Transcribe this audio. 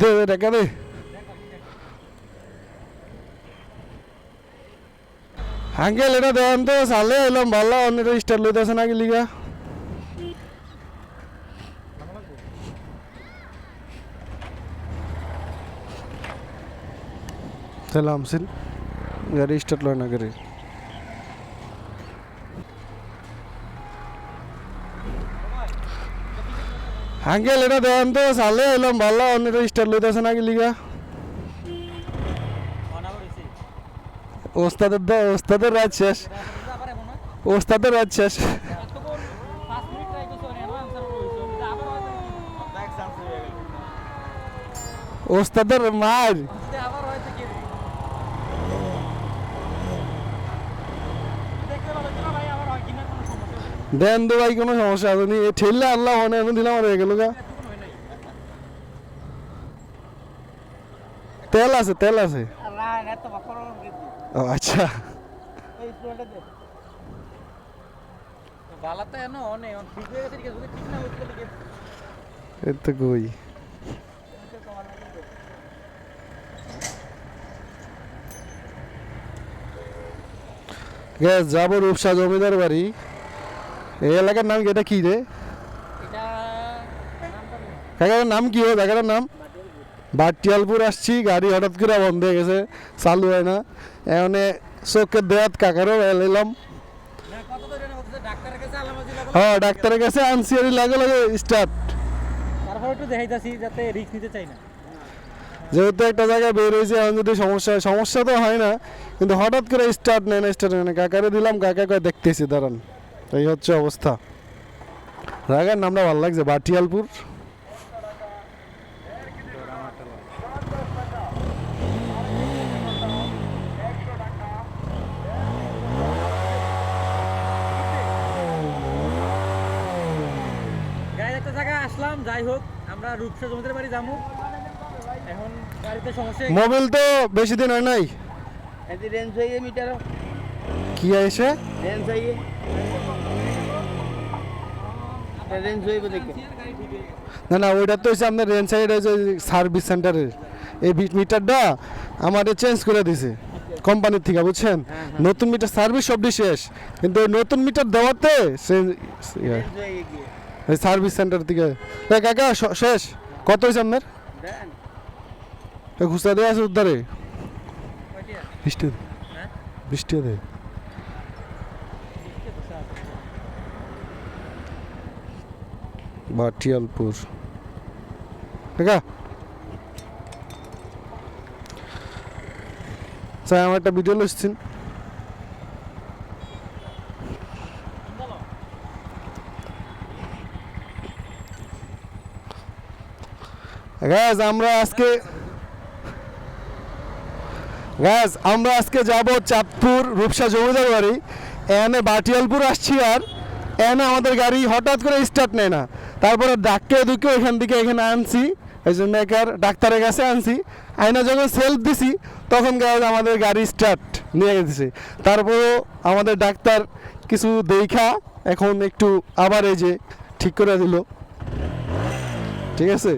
দে দে টাকা দে আঙ্কেল, এটা দেন তো, সালে এলাম, ভালো অন্য স্টার লইতেছে নাকি লিগা। তাহলে আমসিল, গাড়ি স্টার্ট লয় না গাড়ি। আঙ্কেল, এটা দেন তো সালে এলাম ভালো অন্য স্টার লইতেছে নাকি লিগা। ওস্তাদের দে- ওস্তাদের রাত শেষ। ওস্তাদের রাত শেষ। ওস্তাদের মার। দেন তো ভাই কোনো সমস্যা আছে নি? ঠেললে আল্লাহ মনে এখন দিলাম আর হয়ে গেল গা। তেল আছে তেল আছে। ও আচ্ছা। হয়ে যাব রূপসা জমিদার বাড়ি। এই এলাকার নাম কি? এটা কি রে? জায়গাটার নাম কি হয় জায়গাটার নাম? বাটিয়ালপুর আসছি গাড়ি হঠাৎ করে বন্ধ হয়ে গেছে চালু হয় না। এখানে চোখের দেয়াত কাকারও এলাম হ্যাঁ ডাক্তারের কাছে আনছি আর লাগে লাগে স্টার্ট তারপর একটু দেখাইতাছি যাতে রিস্ক নিতে চাই না। যেহেতু একটা জায়গায় বের হয়েছে এখন যদি সমস্যা সমস্যা তো হয় না কিন্তু হঠাৎ করে স্টার্ট নেয় না স্টার্ট নেয় না। কাকারে দিলাম কাকা কয় দেখতেছি দাঁড়ান। এই হচ্ছে অবস্থা। জায়গার নামটা ভালো লাগছে? বাটিয়ালপুর? আসলাম যাই হোক আমরা রূপসা জমিদার বাড়ি যাব। এখন গাড়িতে সমস্যা মোবাইল তো বেশি দিন হয় নাই। রেঞ্জ হয়ে মিটার কি এসে হয়ে হয়ে হয়ে। না না ওইটা তো হচ্ছে আপনার রেঞ্জ সাইড সার্ভিস সেন্টারের এই মিটারটা আমারে চেঞ্জ করে দিছে কোম্পানির থেকে বুঝছেন? নতুন মিটার সার্ভিস সবটি শেষ কিন্তু নতুন মিটার দেওয়াতে ইয়ে, হয়ে সার্ভিস সেন্টার থেকে। এ কাকা শেষ। কত হয়েছে আপনার? খুচরা দেওয়া আছে উদ্ধারে। বৃষ্টি হ্যাঁ? বৃষ্টি দে। বাটিয়ালপুর কাকা। স্যার আমার একটা ভিডিও গ্যাস আমরা আজকে গ্যাস আমরা আজকে যাব চাঁদপুর রূপসা জমিদার বাড়ি। এনে বাটিয়ালপুর আসছি আর এনে আমাদের গাড়ি হঠাৎ করে স্টার্ট নেয় না। তারপরে ডাককে দুকে এখান থেকে এখানে আনছি। এই জন্য একবার ডাক্তারের কাছে আনছি। আইনা যখন সেলফ দিছি, তখন আমাদের গাড়ি স্টার্ট নিয়ে গেছে। তারপরেও আমাদের ডাক্তার কিছু দেখা, এখন একটু আবার এই যে ঠিক করে দিল। ঠিক আছে?